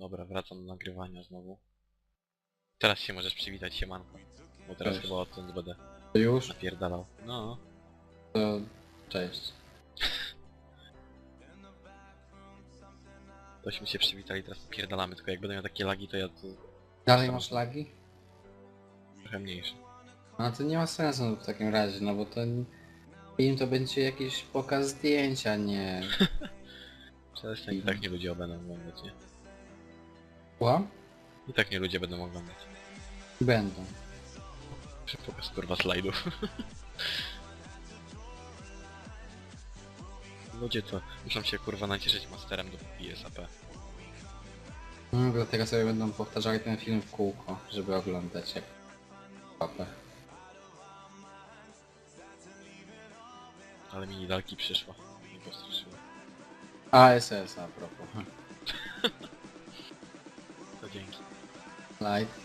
Dobra, wracam do nagrywania znowu. Teraz się możesz przywitać, siemanko. Bo teraz Cześć. chyba odtąd będę już? napierdalał. No, To cześć. tośmy się przywitali, teraz napierdalamy, tylko jak będę miał takie lagi, to ja to Dalej masz lagi? trochę mniejsze. No to nie ma sensu w takim razie, no bo to film to będzie jakiś pokaz zdjęcia, nie... Przestań, i tak nie ludzie będą oglądać, nie? Kłam? I tak nie ludzie będą oglądać. Będą. Pokaz kurwa slajdów. Ludzie to muszą się kurwa nacieszyć masterem do PSAP. No, dlatego sobie będą powtarzali ten film w kółko, żeby oglądać jak papę. Ale mi nidalki przyszła. Nie postraszyła. A, SS a propos. Dzięki. Light.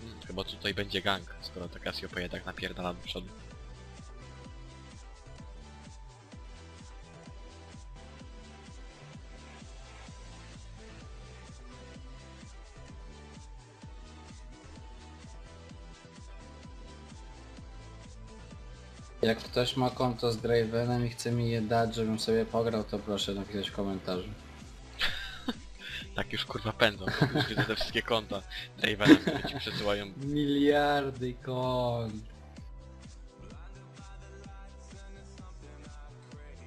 Hmm, chyba tutaj będzie gang, skoro ta Cassiopeia tak napierdala do przodu. Jak ktoś ma konto z Dravenem i chce mi je dać, żebym sobie pograł, to proszę napisać w komentarzu. Tak już kurwa pędzą, już widzę te wszystkie konta Ravena, które ci przesyłają. Miliardy kont.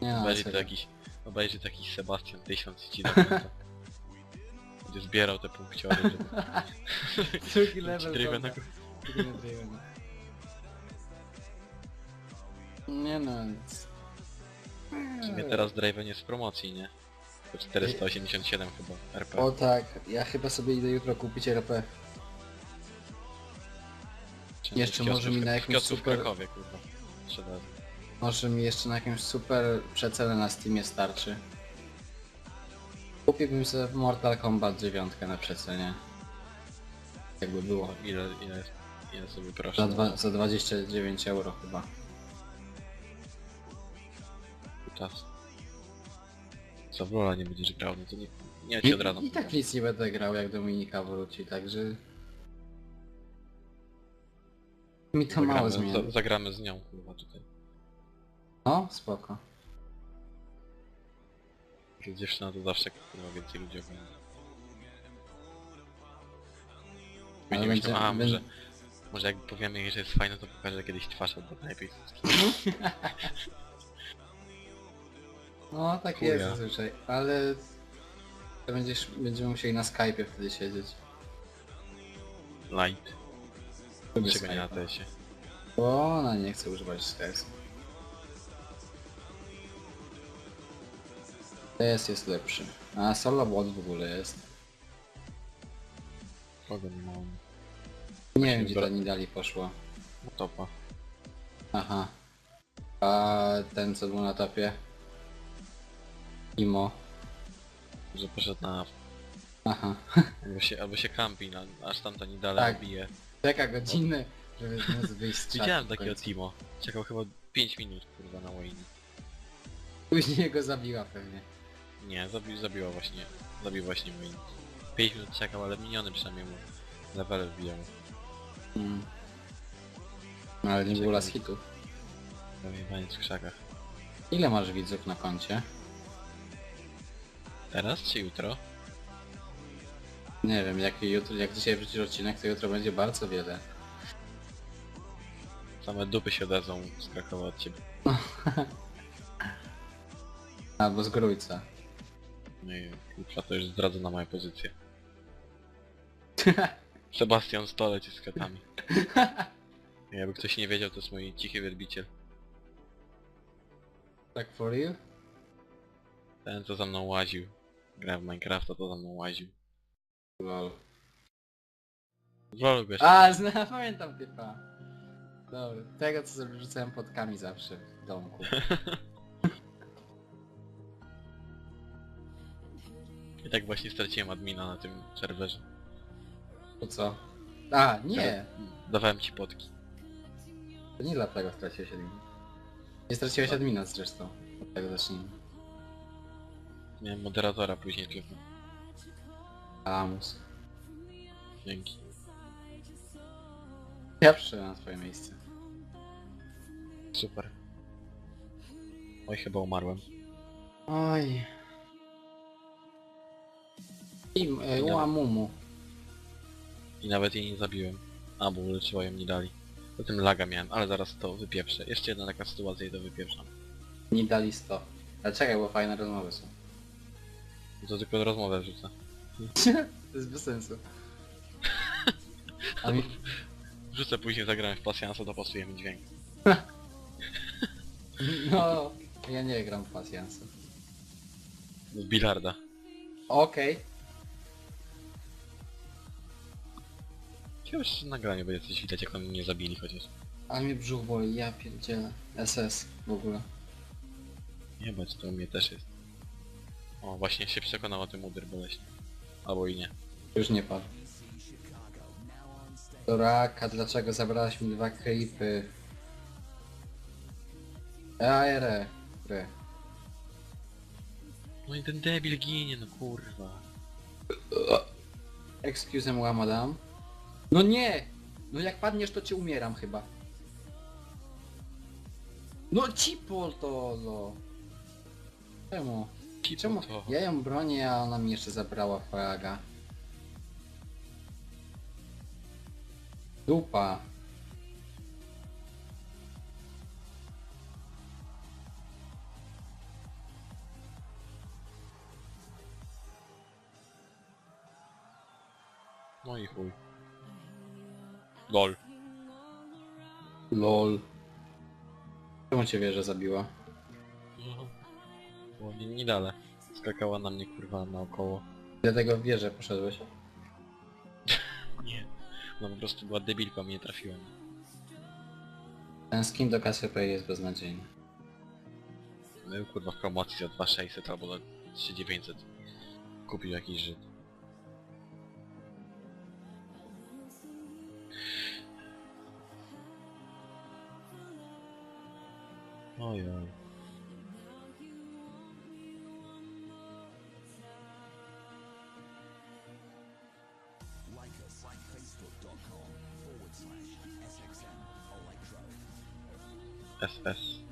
Nie no, Obejrzy to serio. jakiś, obejrzy to jakiś Sebastian 1000 ci da konto. Będzie zbierał te punkciory, żeby Drugi level Dravena Nie no, c- W sumie teraz Draven jest w promocji, nie? To 487 chyba RP. O tak, ja chyba sobie idę jutro kupić RP. Czy jeszcze w może mi na w jakimś kiosku w super- Krakowie, kurwa. Może mi jeszcze na jakąś super przecenę na Steamie starczy. Kupiłbym sobie Mortal Kombat 9 na przecenie. Jakby było. Ile, ile, ile sobie proszę? Za, dwa, za 29 euro chyba. Co w Lola nie będziesz grał, no to nie, nie I, ci od razu. I tak nic nie będę grał jak Dominika wróci, także... Mi to mało zagramy, zmieni. za, zagramy z nią, kurwa, tutaj. No, spoko. Jak dziewczyna to zawsze kurwa więcej ludzi ogląda. Ale Będzie myślał, będzie- a może, może jak powiemy jej, że jest fajne, to pokaże kiedyś twarz od najlepiej. No, tak Chuja. jest zazwyczaj, ale... To będziesz, będziemy musieli na Skype'ie wtedy siedzieć. Light. Lubię Czego nie na Skype'a. tesie. Bo ona nie chce używać Skype'a. TS jest lepszy. A solo bot w ogóle jest. Kogo nie mam? Nie wiem gdzie ta Nidali poszła. Topa. Aha. A ten co był na topie? Imo. Że poszedł na... Aha. Albo się, albo się kampi, na, aż tam to nie dalej Tak. bije. Czeka godzinę, żeby móc wyjść z czatu w takiego końcu. Timo. Czekał chyba 5 minut kurwa na Wayne. Później go zabiła pewnie. Nie, zabił, zabiła właśnie. Zabił właśnie Wayne. 5 minut czekał, ale miniony przynajmniej mu level wbijał. Mm. No, ale nie było las hitów. Zawijanie w krzakach. Ile masz widzów na koncie? Teraz czy jutro? Nie wiem, jak jutro, jak dzisiaj wrzucisz odcinek, to jutro będzie bardzo wiele. Same dupy się odezą z Krakowa od ciebie. Albo z Grójca. No i kurwa to już zdradza na moją pozycję. Sebastian Stoleć z katami. Jakby ktoś nie wiedział, to jest mój cichy wielbiciel. tak for real? Ten co za mną łaził. Grałem w Minecrafta, to za mną łaził. Lol. Wiesz, A, zna, pamiętam typa. Dobra, tego co sobie rzucałem podkami zawsze w domku. i tak właśnie straciłem admina na tym serwerze. To co? A, nie! Dawałem ci potki. To nie dlatego straciłeś admina. Nie straciłeś admina zresztą. Tak zacznijmy. Miałem moderatora później tylko. Amus. Dzięki. Ja przyszedłem na twoje miejsce. Super. Oj, chyba umarłem. Oj. I e, Dobra. I nawet jej nie zabiłem. A, bo uleczyła ją nie dali. Potem laga miałem, ale zaraz to wypieprzę. Jeszcze jedna taka sytuacja i to wypieprzam. Nie dali 100. Ale czekaj, bo fajne rozmowy są. To tylko rozmowę wrzucę. to jest bez sensu. A mi... Wrzucę później zagrałem w pasjansa, dopasuję mi dźwięk. No, ja nie gram w pasjansa. W bilarda. Okej. W nagraniu będzie coś widać, jak oni mnie zabili chociaż. Ale mnie brzuch boli, ja pierdzielę. SS w ogóle. Nie bać, to u mnie też jest. O, właśnie się przekonał o tym udyr boleśnie. Albo i nie. Już nie padł. Doraka, dlaczego zabrałaś mi dwa creepy? Aere. Re. No i ten debil ginie, no kurwa. Excuse moi madame. No nie! No jak padniesz to cię umieram chyba. No cipol to no. Czemu? Kipu Czemu? to. Ja ją bronię, a ona mi jeszcze zabrała fraga. Dupa. No i chuj. Lol. LOL. Czemu cię wieża zabiła? Nie, nie dale. Skakała na mnie kurwa naokoło. Dlatego w wieżę poszedłeś. Nie. No po prostu była debilką, nie trafiłem. Ten skin do KCP jest beznadziejny. No i kurwa w promocji za 2600 albo za 3900. Kupił jakiś Żyd. Oj, oj. SS.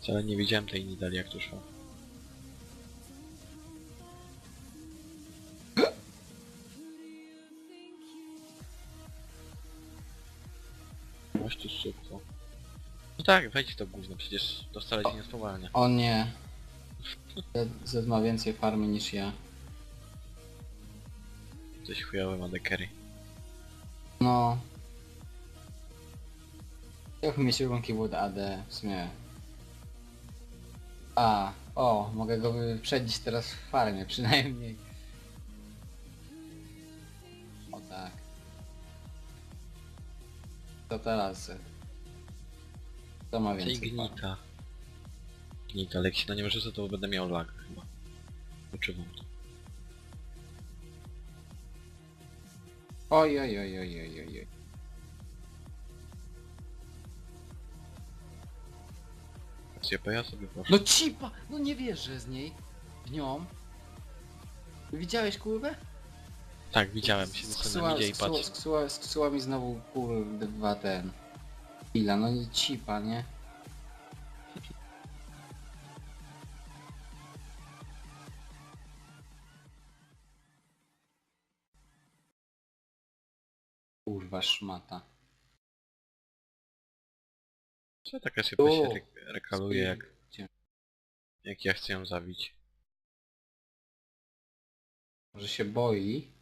Wcale nie widziałem tej Nidali jak tu szło. Właśnie szybko. No tak, wejdź w to gówno, przecież to wcale cię nie spowalnia. O nie. Zed- Zed ma więcej farmy niż ja. Coś chujowe ma dekery. No. Jak mieć runki wood AD w sumie. A, o, mogę go wyprzedzić teraz w farmie przynajmniej. O tak. To teraz. Zed. To ma Tej więcej farmy. gnita. Gnita, ale jak się na nią rzucę, to będę miał lag chyba. Uczuwam to. Oj, oj, oj, oj, oj, oj, ja sobie proszę. No cipa! No nie wierzę z niej. W nią. Widziałeś kurwę? Tak, widziałem się na idzie i patrz. Sksuła, sksuła mi znowu kurwa ten. Chwila, no i cipa, nie? Kurwa szmata. Co taka się re rekaluje jak, jak ja chcę ją zabić. Może się boi?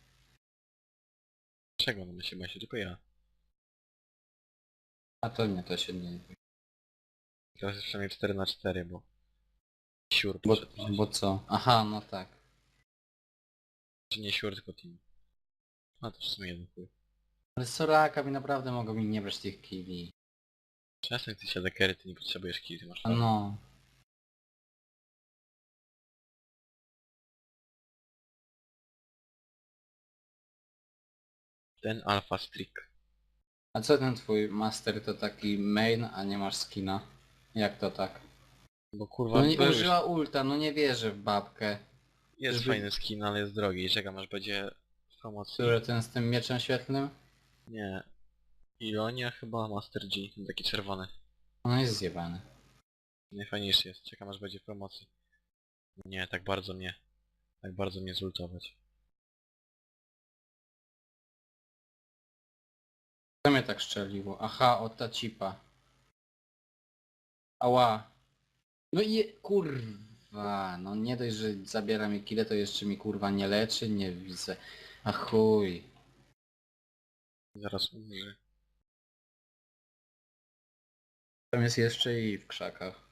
Czego my się się tylko ja. A to nie, to się nie... To jest przynajmniej 4 na 4 bo... Siur Bo, przyszedł. bo co? Aha, no tak. Czy nie siur, tylko team. No to w sumie jeden chuj. Ale Soraka mi naprawdę mogą mi nie brać tych kili. Czasem ty się za carry, ty nie potrzebujesz kill, ty masz... A no. Ten alfa streak. A co ten twój master to taki main, a nie masz skina? Jak to tak? Bo kurwa No nie był już- użyła ulta, no nie wierzę w babkę. jest żeby- fajny skin, ale jest drogi. Czekam aż będzie w promocji. Który ten z tym mieczem świetlnym? Nie. Ilonia chyba Master G, ten taki czerwony. On jest zjebany. Najfajniejszy jest. Czekam aż będzie w promocji. Nie, tak bardzo mnie. Tak bardzo mnie zultować. Co mnie tak szczeliło? Aha, o ta cipa. Ała. No i je- kurwa, no nie dość, że zabiera mi kile, to jeszcze mi kurwa nie leczy, nie widzę. A chuj. Zaraz umrze. Tam jest jeszcze i w krzakach.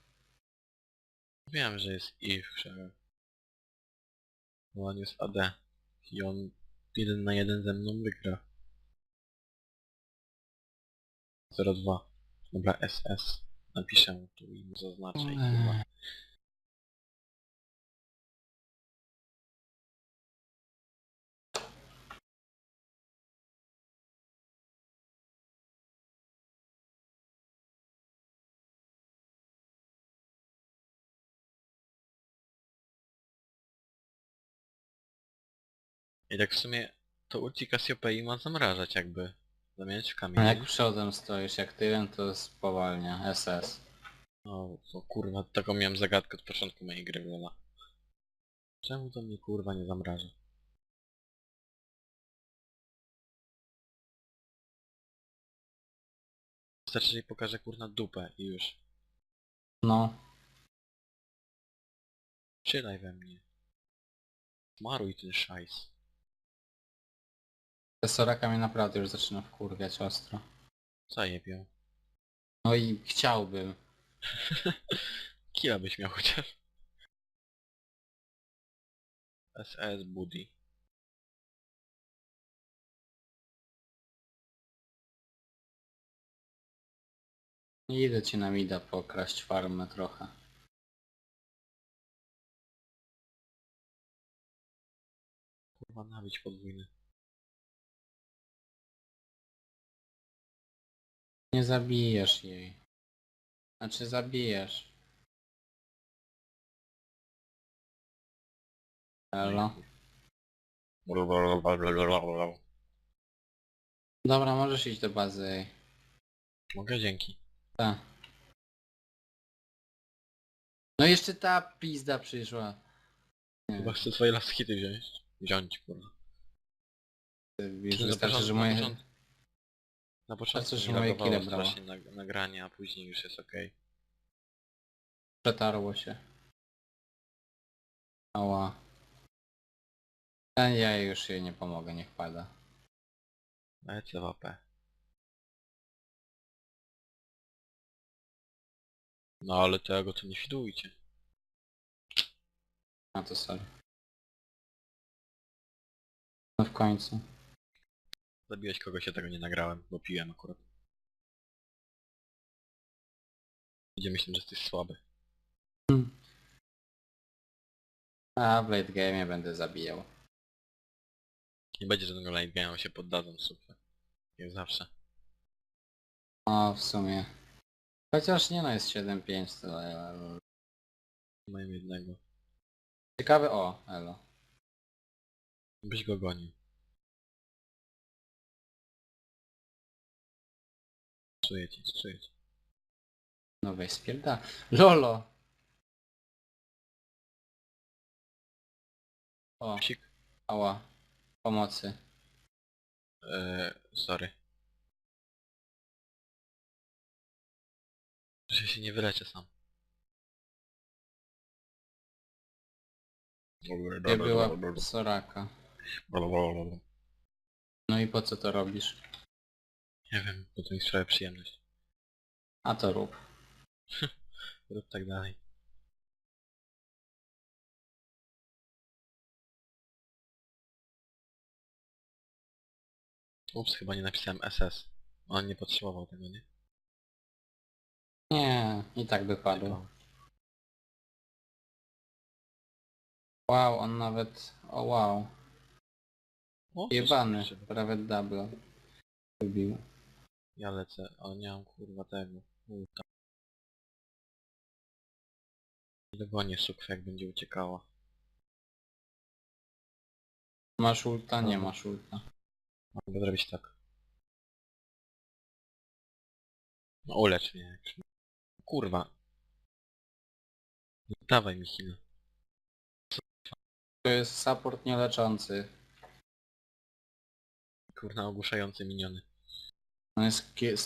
Wiem, że jest Eve w krzakach. Bo on jest AD. I on jeden na jeden ze mną wygra. 02. Dobra, SS. Napiszę tu i zaznaczę i chyba. I tak w sumie to ulti Cassiopeii ma zamrażać jakby. W A kamień. jak przodem stoisz, jak tyłem to spowalnia. SS. O, to kurwa, taką miałem zagadkę od początku mojej gry w Lola. Czemu to mnie kurwa nie zamraża? Wystarczy, że jej pokażę kurna dupę i już. No. Przylaj we mnie. Smaruj ten szajs. Ta Soraka mnie naprawdę już zaczyna wkurwiać ostro. Zajebią. No i chciałbym. Kila byś miał chociaż. SS Buddy. Idę ci na mida pokraść farmę trochę. Kurwa nabić podwójny. Nie zabijesz jej. Znaczy zabijesz. Elo. Dobra, możesz iść do bazy. Mogę dzięki. Ta. No jeszcze ta pizda przyszła. Chyba chcę twoje last hity wziąć. Wziąć kurwa. Na wystarczy, że moje... początku- Na początku że mi moje lagowało kile brało. strasznie nag nagranie, a później już jest okej. Przetarło się. Ała. A ja już jej nie pomogę, niech pada. Lecę w AP. No ale tego to nie fidujcie. A to sorry. No w końcu. Zabiłeś kogoś, ja tego nie nagrałem, bo piłem akurat. Ludzie myślą, że jesteś słaby. A w late game będę zabijał. Nie będzie żadnego late game'u, się poddadzą super. Jak zawsze. O, w sumie. Chociaż nie no, jest 7-5 to... e, Mają jednego. Ciekawe, o, elo. Byś go gonił. Czuję cię, czuję cię. No weź spierda. Lolo! O, Psik. ała. Pomocy. Eee, sorry. Że się nie wyleczę sam. Gdzie była Soraka? No i po co to robisz? Nie wiem, bo to mi sprawia przyjemność. A to rób. Rób tak dalej. Ups, chyba nie napisałem SS. On nie potrzebował tego, nie? Nie, i tak by padł. Wow, on nawet... O wow. O, coś Jebany, prawie double. Wybił. Ja lecę, ale nie mam kurwa tego. Ulta. Dogonię sukwa jak będzie uciekała. Masz ulta? Nie masz ulta. Mogę zrobić tak. No ulecz mnie. jak Kurwa. Dawaj mi heal. To jest support nieleczący. Kurna ogłuszający miniony. On jest ki-.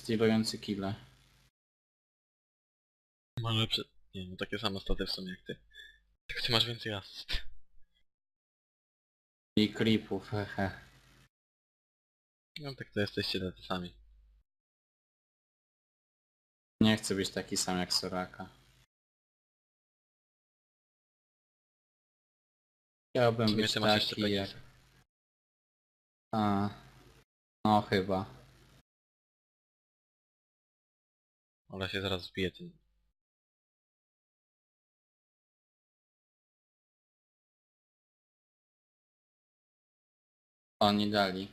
Ma lepsze... Nie, no takie same staty w sumie jak ty. Tylko ty masz więcej asyst. I creepów, hehe. No tak to jesteście tacy sami. Nie chcę być taki sam jak Soraka. W Chciałbym sumie być ty masz jeszcze taki jak... Pegisa. A, no chyba. Ale się zaraz zbije tym. Oni dali.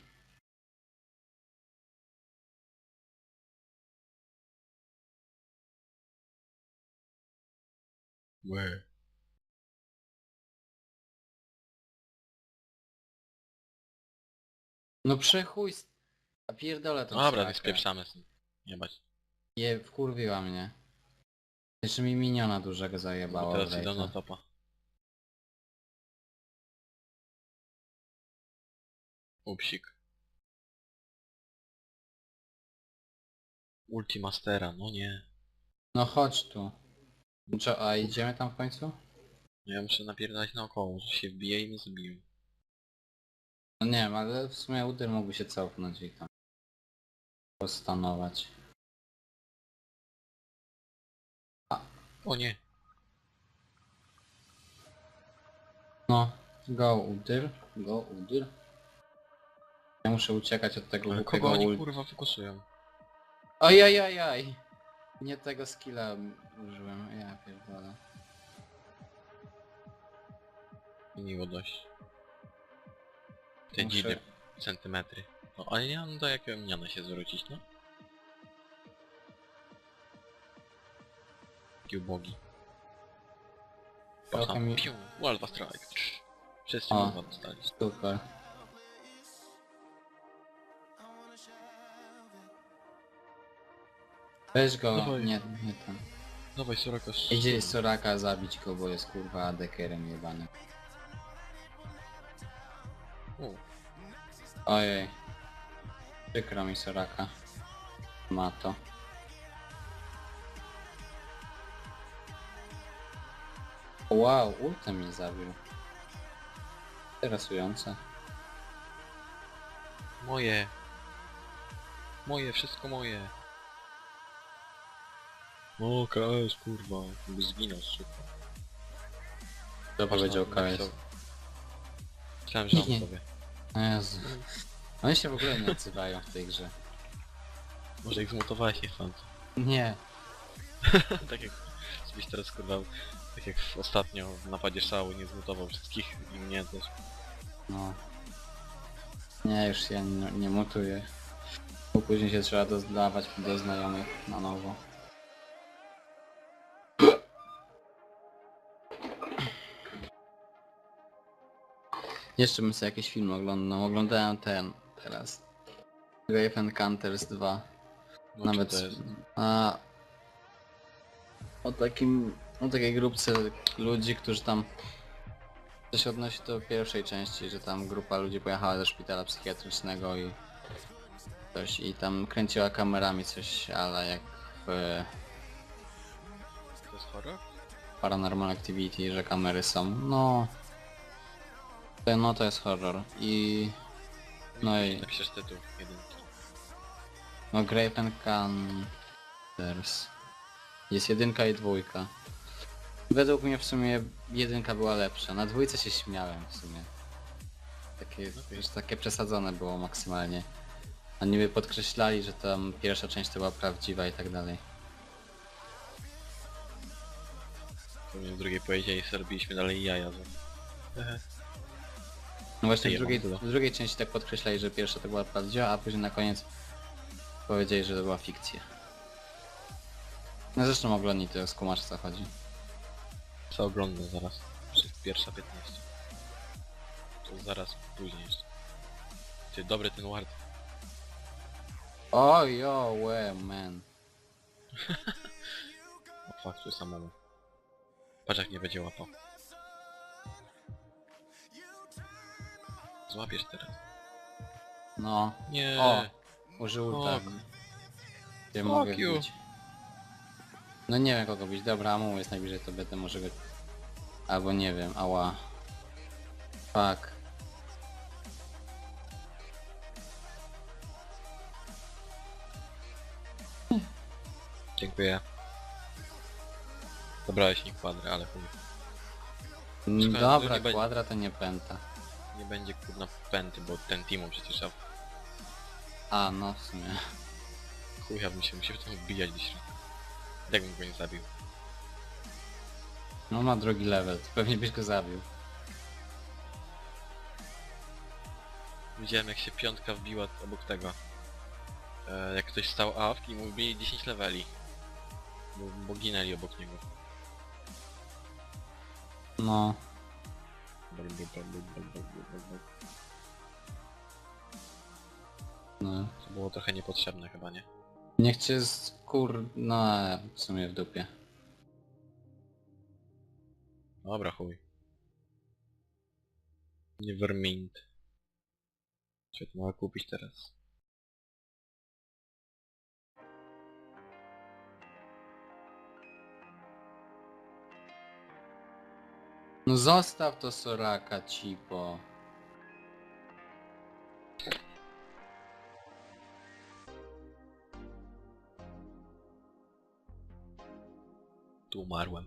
Łe. No przechuj... s- A pierdolę to Dobra, więc. Nie bać. Je, wkurwiła mnie. Jeszcze mi miniona dużego Bo zajebało. teraz idą na topa. Upsik. Ultimastera, no nie. No chodź tu. Co, a idziemy tam w końcu? No ja muszę napierdalać naokoło, że się wbije i mnie zabiją. No nie wiem, ale w sumie Udyr mógłby się cofnąć i tam postanować. O nie! No, go Udyr, go Udyr. Ja muszę uciekać od tego Ale głupiego kogo oni ult. kurwa fokusują? Ojajajaj! Nie tego skilla użyłem, ja pierdolę. Miło dość. Te Muszę- dzidy, centymetry. No ale nie mam do jakiego miniona się zwrócić, no. Taki ubogi. Potem mi- piu, Walwa Strike. Wszyscy O. Walwa dostali. Super. Weź go, Dawaj. nie, nie tam. Dawaj Soraka. z- Idzie Soraka zabić go, bo jest kurwa adekerem jebany. U, Ojej. Przykro mi Soraka. Ma to. Wow, ultem mnie zabił. Interesujące. Moje. Moje, wszystko moje. O, KS, kurwa. By zginął, super. To powiedział KS. Myślałem, że on Nie. sobie. O Jezu. Oni się w ogóle nie odzywają w tej grze. Może ich zmutowałeś niechcący. Nie. tak jak żebyś teraz kurwa, tak jak ostatnio w napadzie szału nie zmutował wszystkich i mnie też. No. Nie, już się nie, nie mutuję. Bo później się trzeba dodawać do znajomych na nowo. Jeszcze bym sobie jakiś film oglądał. Oglądałem ten teraz. Raven Counters 2. No, Nawet a, o takim, o takiej grupce ludzi, którzy tam to się odnosi do pierwszej części, że tam grupa ludzi pojechała do szpitala psychiatrycznego i coś i tam kręciła kamerami coś, ale jak w To jest horror? Paranormal Activity, że kamery są. No, to, no to jest horror i no i Napiszesz tytuł jedynki. No Graven Counters. Jest jedynka i dwójka. Według mnie w sumie jedynka była lepsza. Na dwójce się śmiałem w sumie. Takie, wiesz, takie przesadzone było maksymalnie. A niby podkreślali, że tam pierwsza część to była prawdziwa i tak dalej. To mnie w drugiej powiedzieli, że robiliśmy dalej jaja. Za... No właśnie w Ej, drugiej, w drugiej części tak podkreślali, że pierwsza to była prawdziwa, a później na koniec powiedzieli, że to była fikcja. No zresztą oglądnij to, skumasz o co chodzi. Co oglądam zaraz. Przez pierwsza 15. To zaraz później jeszcze. Ty, dobry ten ward. O yo, we, man. O fuck, tu samemu. Patrz jak nie będzie łapał. Złapiesz teraz. No, Nie. O. użył tak. Fuck. Fuck mogę you. bić? No nie wiem kogo bić, dobra, Amu jest najbliżej, to będę może go... Albo nie wiem, ała. Fuck. Dziękuję. Zabrałeś mi kwadry, ale chuj. Mm, Szkoda, że Dobra, nie będzie- kwadra to nie pęta. Nie będzie kurna pęty, bo ten Timo przecież a A, no w sumie. chuja bym się musiał w tym wbijać do środka. Jak bym go nie zabił? No ma drugi level, to pewnie byś go zabił. Widziałem jak się piątka wbiła obok tego. E, jak ktoś stał AFK i mu wbili 10 leveli. Bo, bo ginęli obok niego. No. No. To było trochę niepotrzebne chyba, nie? Niech cię skur... No, w sumie w dupie. Dobra, chuj. Nevermind. Czy to mogę kupić teraz? No zostaw to Soraka, cipo. Tu umarłem.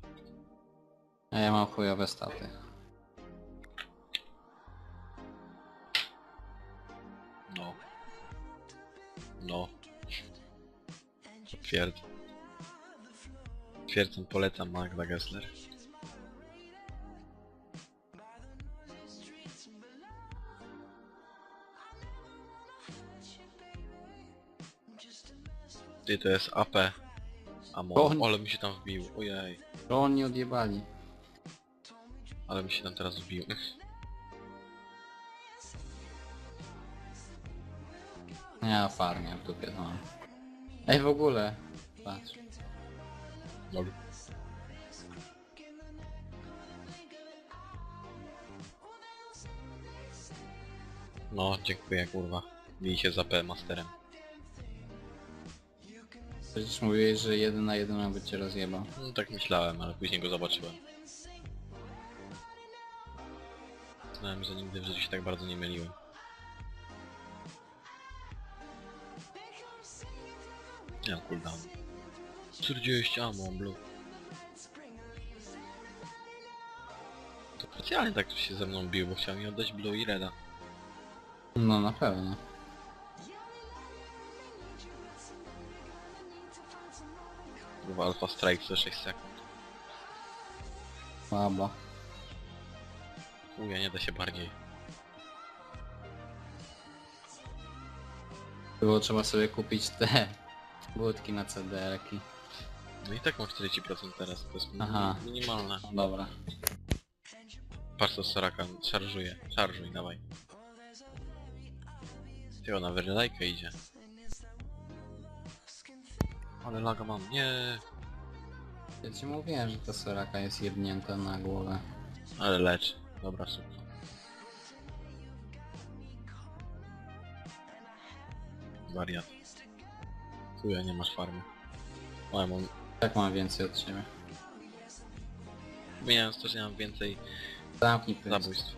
A ja mam chujowe staty. No. No. Potwierdzam. Potwierdzam, polecam Magda Gessler. Ty, to jest AP. Amo. On- Ale mi się tam wbił. Ojej. To oni odjebali. Ale mi się tam teraz wbił. Ja farmię w dupie, no. Ej, w ogóle. Patrz. Lol. No, dziękuję kurwa. Bij się za P masterem. Przecież mówiłeś, że jeden na jeden by cię rozjebał. No tak myślałem, ale później go zobaczyłem. Znałem, że nigdy w życiu się tak bardzo nie myliłem. Nie mam cooldown. 40 ammo, blue. To specjalnie tak się ze mną bił, bo chciał mi oddać blue i reda. No na pewno. Kurwa alpha strike za 6 sekund. Słabo. Chuja, nie da się bardziej. Było trzeba sobie kupić te budki na CDR-ki. No i tak mam 40% teraz, to jest Aha. minimalne. No dobra. Patrz to Soraka, szarżuje. Szarżuj, dawaj. Ty, ona wyrylajkę idzie. Ale laga mam, nie. Ja ci mówiłem, że ta Soraka jest jebnięta na głowę. Ale lecz. Dobra, super. Wariat. Chuja, nie masz farmy. O, ja mam... Tak mam więcej od ciebie. Zmieniając to, że ja mam więcej Zamknij pysk. zabójstw.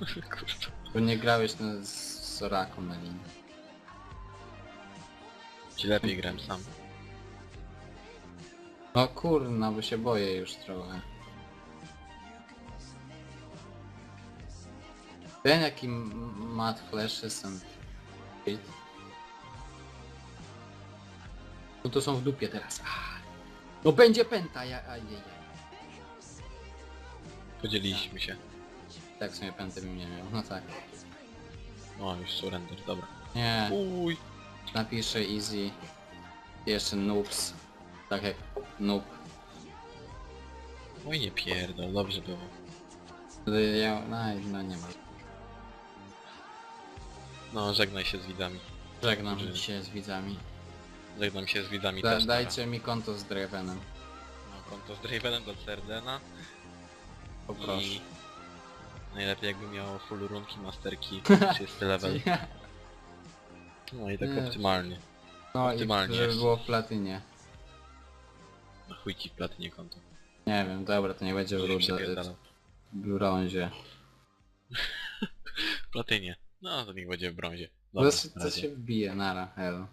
Kurwa. Bo nie grałeś na, z Soraką na linii. Ci lepiej grałem sam. No kurna, bo się boję już trochę. Ten jaki m- mat flashes and hit. No to są w dupie teraz. Ah. No będzie pęta, ja, a, je, je. Podzieliliśmy się. Tak w sumie pęty bym nie miał, no tak. O, już surrender, dobra. Nie, Uj. napiszę easy. Jeszcze noobs. Tak jak noob. Oj nie pierdol, dobrze było. Wtedy Ja, no, no nie ma. No, żegnaj się z widzami. Żegnam Dobrze. się z widzami. Żegnam się z widzami Da, też. dajcie mi konto z Dravenem. No, konto z Dravenem do Cerdena. Poproszę. I najlepiej jakby miało full runki, masterki, 30 level. No i tak Nie. optymalnie. No i Optymalnie żeby jest. było w platynie. Na chuj ci platynie konto. Nie wiem, dobra, to nie będzie w rudzie, przepierdalał. w brązie. Platynie. No to niech będzie w brązie. To, Dobra, się- na to razie. się wbije, nara, elo.